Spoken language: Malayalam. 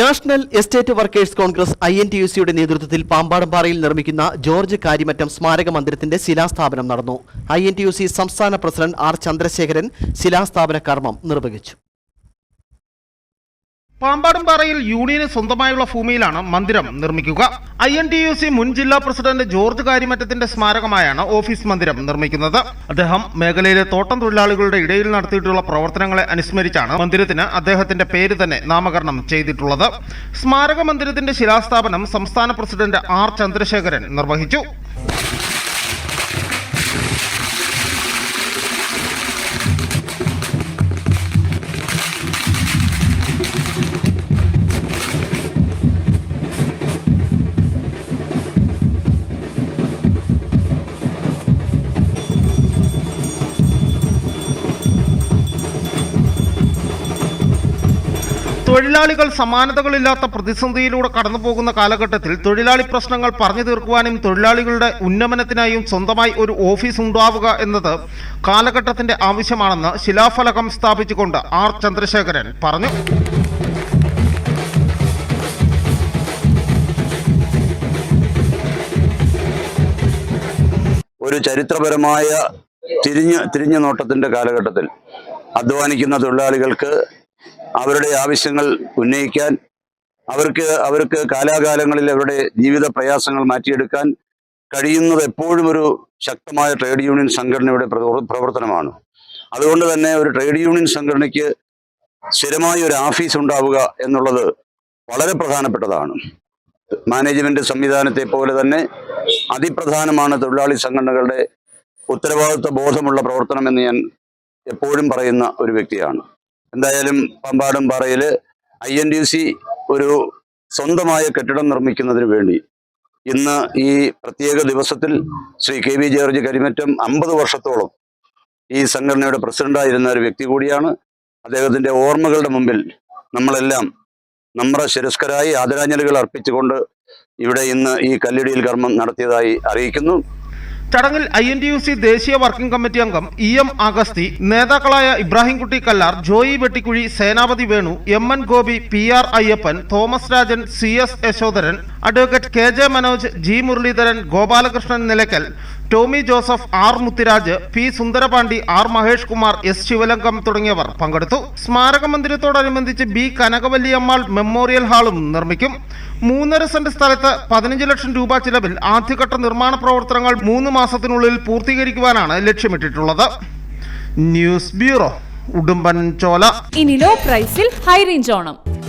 National estate workers congress I N T U സിയുടെ നേതൃത്വത്തിൽ പാമ്പാടംപാറയിൽ നിർമ്മിക്കുന്ന ജോർജ് കാര്യമറ്റം സ്മാരക മന്ദിരത്തിന്റെ ശിലാസ്ഥാപനം നടന്നു. I N T U C സംസ്ഥാന പ്രസിഡന്റ് ആർ ചന്ദ്രശേഖരൻ ശിലാസ്ഥാപന കർമ്മം നിർവഹിച്ചു. പാമ്പാടുംപാറയിൽ യൂണിയന് സ്വന്തമായുള്ള ഭൂമിയിലാണ് മന്ദിരം നിർമ്മിക്കുക. I N T U C മുൻ ജില്ലാ പ്രസിഡന്റ് ജോർജ് കാര്യമറ്റത്തിന്റെ സ്മാരകമായാണ് ഓഫീസ് മന്ദിരം നിർമ്മിക്കുന്നത്. അദ്ദേഹം മേഖലയിലെ തോട്ടം തൊഴിലാളികളുടെ ഇടയിൽ നടത്തിയിട്ടുള്ള പ്രവർത്തനങ്ങളെ അനുസ്മരിച്ചാണ് മന്ദിരത്തിന് അദ്ദേഹത്തിന്റെ പേര് തന്നെ നാമകരണം ചെയ്തിട്ടുള്ളത്. സ്മാരക മന്ദിരത്തിന്റെ ശിലാസ്ഥാപനം സംസ്ഥാന പ്രസിഡന്റ് ആർ ചന്ദ്രശേഖരൻ നിർവഹിച്ചു. തൊഴിലാളികൾ സമാനതകളില്ലാത്ത പ്രതിസന്ധിയിലൂടെ കടന്നുപോകുന്ന കാലഘട്ടത്തിൽ തൊഴിലാളി പ്രശ്നങ്ങൾ പറഞ്ഞു തീർക്കുവാനും തൊഴിലാളികളുടെ ഉന്നമനത്തിനായും സ്വന്തമായി ഒരു ഓഫീസ് ഉണ്ടാവുക എന്നത് കാലഘട്ടത്തിന്റെ ആവശ്യമാണെന്ന് ശിലാഫലകം സ്ഥാപിച്ചുകൊണ്ട് ആർ ചന്ദ്രശേഖരൻ പറഞ്ഞു. ഒരു ചരിത്രപരമായ തിരിഞ്ഞു തിരിഞ്ഞ നോട്ടത്തിന്റെ കാലഘട്ടത്തിൽ അധ്വാനിക്കുന്ന തൊഴിലാളികൾക്ക് അവരുടെ ആവശ്യങ്ങൾ ഉന്നയിക്കാൻ അവർക്ക് അവർക്ക് കാലാകാലങ്ങളിൽ അവരുടെ ജീവിത പ്രയാസങ്ങൾ മാറ്റിയെടുക്കാൻ കഴിയുന്നത് എപ്പോഴും ഒരു ശക്തമായ ട്രേഡ് യൂണിയൻ സംഘടനയുടെ പ്രവർത്തനമാണ്. അതുകൊണ്ട് തന്നെ ഒരു ട്രേഡ് യൂണിയൻ സംഘടനയ്ക്ക് സ്ഥിരമായ ഒരു ആഫീസ് ഉണ്ടാവുക എന്നുള്ളത് വളരെ പ്രധാനപ്പെട്ടതാണ്. മാനേജ്മെന്റ് സംവിധാനത്തെ പോലെ തന്നെ അതിപ്രധാനമാണ് തൊഴിലാളി സംഘടനകളുടെ ഉത്തരവാദിത്വ ബോധമുള്ള പ്രവർത്തനം എന്ന് ഞാൻ എപ്പോഴും പറയുന്ന ഒരു വ്യക്തിയാണ്. എന്തായാലും പമ്പാടും പാറയിൽ ഐ എൻ ഡി സി ഒരു സ്വന്തമായ കെട്ടിടം നിർമ്മിക്കുന്നതിന് വേണ്ടി ഇന്ന് ഈ പ്രത്യേക ദിവസത്തിൽ Shri K V George Karimattam അമ്പത് വർഷത്തോളം ഈ സംഘടനയുടെ പ്രസിഡന്റായിരുന്ന ഒരു വ്യക്തി കൂടിയാണ്. അദ്ദേഹത്തിന്റെ ഓർമ്മകളുടെ മുമ്പിൽ നമ്മളെല്ലാം നമ്മുടെ ശിരസ്കരായി ആദരാഞ്ജലികൾ അർപ്പിച്ചുകൊണ്ട് ഇവിടെ ഇന്ന് ഈ കല്ലിടിയിൽ കർമ്മം നടത്തിയതായി അറിയിക്കുന്നു. ചടങ്ങിൽ I N T U C ദേശീയ വർക്കിംഗ് കമ്മിറ്റി അംഗം ഇ എം അഗസ്തി നേതാക്കളായ Ibrahimkutty Kallar Joy Vettikuzhy Senapathy Venu M N Gopi P R Ayyappan Thomas Rajan C S Yashodharan advocate K J Manoj G Muraleedharan Gopalakrishnan Nilackal Tommy Joseph R Muthiraj P Sundarapandi R Mahesh Kumar S Sivalingam തുടങ്ങിയവർ പങ്കെടുത്തു. സ്മാരക മന്ദിരത്തോടനുബന്ധിച്ച് ബി കനകവല്ലിയമ്മാൾ മെമ്മോറിയൽ ഹാളും നിർമ്മിക്കും. മൂന്നര സെന്റ് സ്ഥലത്ത് പതിനഞ്ച് ലക്ഷം രൂപ ചിലവിൽ ആദ്യഘട്ട നിർമ്മാണ പ്രവർത്തനങ്ങൾ മൂന്ന് മാസത്തിനുള്ളിൽ പൂർത്തീകരിക്കുവാനാണ് ലക്ഷ്യമിട്ടിട്ടുള്ളത്. ന്യൂസ് ബ്യൂറോ ഉടുമ്പൻ ചോല. ഇനി ലോ പ്രൈസിൽ ഹൈ റേഞ്ച് ഓണം.